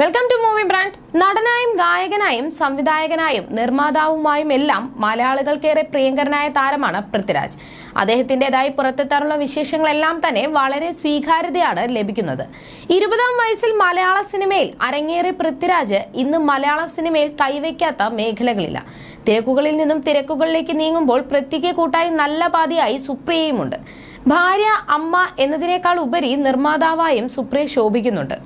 Welcome to movie brand നടനായും ഗായകനായും സംവിധായകനായും നിർമ്മാതാവുമായും എല്ലാം മലയാളികൾക്കേറെ പ്രിയങ്കരനായ താരമാണ് പൃഥ്വിരാജ്. അദ്ദേഹത്തിന്റെതായി പുറത്തെത്താറുള്ള വിശേഷങ്ങളെല്ലാം തന്നെ വളരെ സ്വീകാര്യതയാണ് ലഭിക്കുന്നത്. ഇരുപതാം വയസ്സിൽ മലയാള സിനിമയിൽ അരങ്ങേറിയ പൃഥ്വിരാജ് ഇന്ന് മലയാള സിനിമയിൽ കൈവയ്ക്കാത്ത മേഖലകളില്ല. തിരക്കുകളിൽ നിന്നും തിരക്കുകളിലേക്ക് നീങ്ങുമ്പോൾ പൃഥ്വിക്ക് കൂട്ടായി നല്ല പാതിയായി സുപ്രിയയുമുണ്ട്. ഭാര്യ അമ്മ എന്നതിനേക്കാൾ ഉപരി നിർമ്മാതാവായും സുപ്രിയ ശോഭിക്കുന്നുണ്ട്.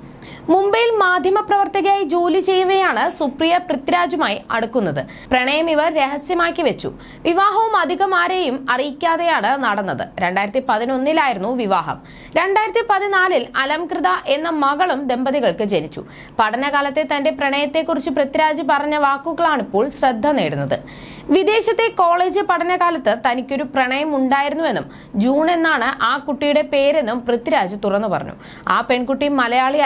മുംബൈയിൽ മാധ്യമപ്രവർത്തകയായി ജോലി ചെയ്യവെയാണ് സുപ്രിയ പൃഥ്വിരാജുമായി അടുക്കുന്നത്. പ്രണയം ഇവർ രഹസ്യമാക്കി വെച്ചു. വിവാഹവും അധികം ആരെയും അറിയിക്കാതെയാണ് നടന്നത്. രണ്ടായിരത്തി പതിനൊന്നിലായിരുന്നു വിവാഹം. രണ്ടായിരത്തി പതിനാലിൽ അലംകൃത എന്ന മകളും ദമ്പതികൾക്ക് ജനിച്ചു. പഠനകാലത്തെ തന്റെ പ്രണയത്തെക്കുറിച്ച് പൃഥ്വിരാജ് പറഞ്ഞ വാക്കുകളാണ് ഇപ്പോൾ ശ്രദ്ധ നേടുന്നത്. വിദേശത്തെ കോളേജ് പഠനകാലത്ത് തനിക്കൊരു പ്രണയം ഉണ്ടായിരുന്നുവെന്നും ജൂൺ എന്നാണ് ആ കുട്ടിയുടെ പേരെന്നും പൃഥ്വിരാജ് തുറന്നു പറഞ്ഞു. ആ പെൺകുട്ടി മലയാളി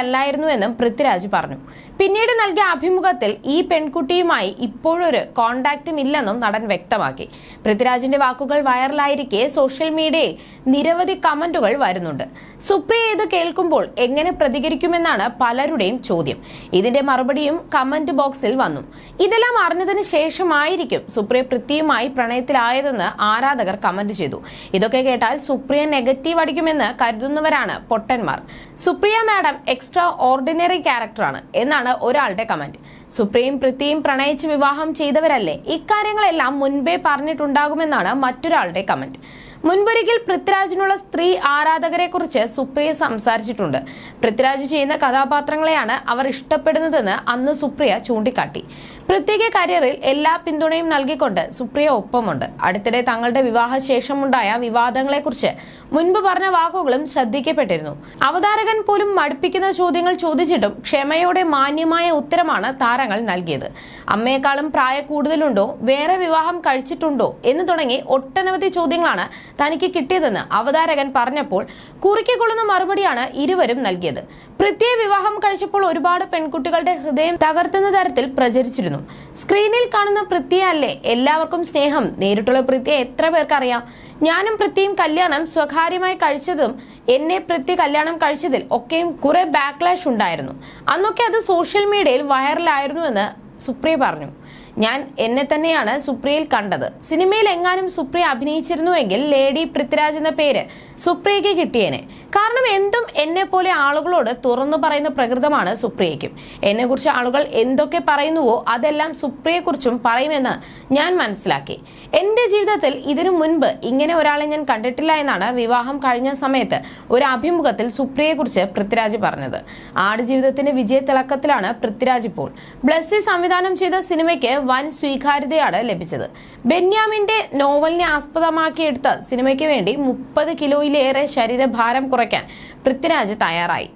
അല്ലായിരുന്നുവെന്നും പൃഥ്വിരാജ് പറഞ്ഞു. പിന്നീട് നൽകിയ അഭിമുഖത്തിൽ ഈ പെൺകുട്ടിയുമായി ഇപ്പോഴൊരു കോണ്ടാക്റ്റും ഇല്ലെന്നും നടൻ വ്യക്തമാക്കി. പൃഥ്വിരാജിന്റെ വാക്കുകൾ വൈറലായിരിക്കെ സോഷ്യൽ മീഡിയയിൽ നിരവധി കമന്റുകൾ വരുന്നുണ്ട്. സുപ്രിയ ഇത് കേൾക്കുമ്പോൾ എങ്ങനെ പ്രതികരിക്കുമെന്നാണ് പലരുടെയും ചോദ്യം. ഇതിന്റെ മറുപടിയും കമന്റ് ബോക്സിൽ വന്നു. ഇതെല്ലാം അറിഞ്ഞതിന് ശേഷമായിരിക്കും സുപ്രിയ പൃഥ്വിയുമായി പ്രണയത്തിലായതെന്ന് ആരാധകർ കമന്റ് ചെയ്തു. ഇതൊക്കെ കേട്ടാൽ സുപ്രിയ നെഗറ്റീവ് അടിക്കുമെന്ന് കരുതുന്നവരാണ് പൊട്ടന്മാർ. സുപ്രിയ മാഡം എക്സ്ട്രാ ഓർഡിനറി ക്യാരക്ടറാണ് എന്നാണ് ഒരാളുടെ കമന്റ് സുപ്രീം പൃഥ്വിയും പ്രണയിച്ച് വിവാഹം ചെയ്തവരല്ലേ? ഇക്കാര്യങ്ങളെല്ലാം മുൻപേ പറഞ്ഞിട്ടുണ്ടാകുമെന്നാണ് മറ്റൊരാളുടെ കമന്റ് മുൻപൊരിക്കൽ പൃഥ്വിരാജിനുള്ള സ്ത്രീ ആരാധകരെ കുറിച്ച് സുപ്രിയ സംസാരിച്ചിട്ടുണ്ട്. പൃഥ്വിരാജ് ചെയ്യുന്ന കഥാപാത്രങ്ങളെയാണ് അവർ ഇഷ്ടപ്പെടുന്നതെന്ന് അന്ന് സുപ്രിയ ചൂണ്ടിക്കാട്ടി. പ്രത്യേക കരിയറിൽ എല്ലാ പിന്തുണയും നൽകിക്കൊണ്ട് സുപ്രിയ ഒപ്പമുണ്ട്. അടുത്തിടെ തങ്ങളുടെ വിവാഹശേഷമുണ്ടായ വിവാദങ്ങളെക്കുറിച്ച് മുൻപ് പറഞ്ഞ വാക്കുകളും ശ്രദ്ധിക്കപ്പെട്ടിരുന്നു. അവതാരകൻ പോലും മടുപ്പിക്കുന്ന ചോദ്യങ്ങൾ ചോദിച്ചിട്ടും ക്ഷമയോടെ മാന്യമായ ഉത്തരമാണ് താരങ്ങൾ നൽകിയത്. അമ്മയെക്കാളും പ്രായ കൂടുതലുണ്ടോ? വേറെ വിവാഹം കഴിച്ചിട്ടുണ്ടോ? എന്ന് തുടങ്ങി ഒട്ടനവധി ചോദ്യങ്ങളാണ് തനിക്ക് കിട്ടിയതെന്ന് അവതാരകൻ പറഞ്ഞപ്പോൾ കുറിക്കൊള്ളുന്ന മറുപടിയാണ് ഇരുവരും നൽകിയത്. പ്രത്യേക വിവാഹം കഴിച്ചപ്പോൾ ഒരുപാട് പെൺകുട്ടികളുടെ ഹൃദയം തകർത്തുന്ന തരത്തിൽ പ്രചരിച്ചിരുന്നു. സ്ക്രീനിൽ കാണുന്ന പൃഥ്വിയെ അല്ലേ എല്ലാവർക്കും സ്നേഹം? നേരിട്ടുള്ള പൃഥ്വിയെ എത്ര പേർക്കറിയാം? ഞാനും പൃഥ്വിയും കല്യാണം സ്വകാര്യമായി കഴിച്ചതും എന്നെ പൃഥ്വി കല്യാണം കഴിച്ചതിൽ ഒക്കെയും കുറെ ബാക്ക്ലാഷ് ഉണ്ടായിരുന്നു. അന്നൊക്കെ അത് സോഷ്യൽ മീഡിയയിൽ വൈറലായിരുന്നുവെന്ന് സുപ്രിയ പറഞ്ഞു. ഞാൻ എന്നെ തന്നെയാണ് സുപ്രിയയിൽ കണ്ടത്. സിനിമയിൽ എങ്ങാനും സുപ്രിയ അഭിനയിച്ചിരുന്നുവെങ്കിൽ ലേഡി പൃഥ്വിരാജ് എന്ന പേര് സുപ്രിയയ്ക്ക് കിട്ടിയേനെ. കാരണം എന്തും എന്നെ പോലെ ആളുകളോട് തുറന്നു പറയുന്ന പ്രകൃതമാണ് സുപ്രിയയ്ക്കും. എന്നെക്കുറിച്ച് ആളുകൾ എന്തൊക്കെ പറയുന്നുവോ അതെല്ലാം സുപ്രിയയെക്കുറിച്ചും പറയുമെന്ന് ഞാൻ മനസ്സിലാക്കി. എന്റെ ജീവിതത്തിൽ ഇതിനു മുൻപ് ഇങ്ങനെ ഒരാളെ ഞാൻ കണ്ടിട്ടില്ല എന്നാണ് വിവാഹം കഴിഞ്ഞ സമയത്ത് ഒരു അഭിമുഖത്തിൽ സുപ്രിയയെക്കുറിച്ച് പൃഥ്വിരാജ് പറഞ്ഞത്. ആടുജീവിതത്തിന്റെ വിജയത്തിളക്കത്തിലാണ് പൃഥ്വിരാജ് ഇപ്പോൾ. ബ്ലസ്സി സംവിധാനം ചെയ്ത സിനിമയ്ക്ക് വൻ സ്വീകാര്യതയാണ് ലഭിച്ചത്. ബെന്യാമിന്റെ നോവലിനെ ആസ്പദമാക്കിയെടുത്ത സിനിമയ്ക്ക് വേണ്ടി മുപ്പത് കിലോയിലേറെ ശരീരഭാരം കുറയ്ക്കാൻ പൃഥ്വിരാജ് തയ്യാറായി.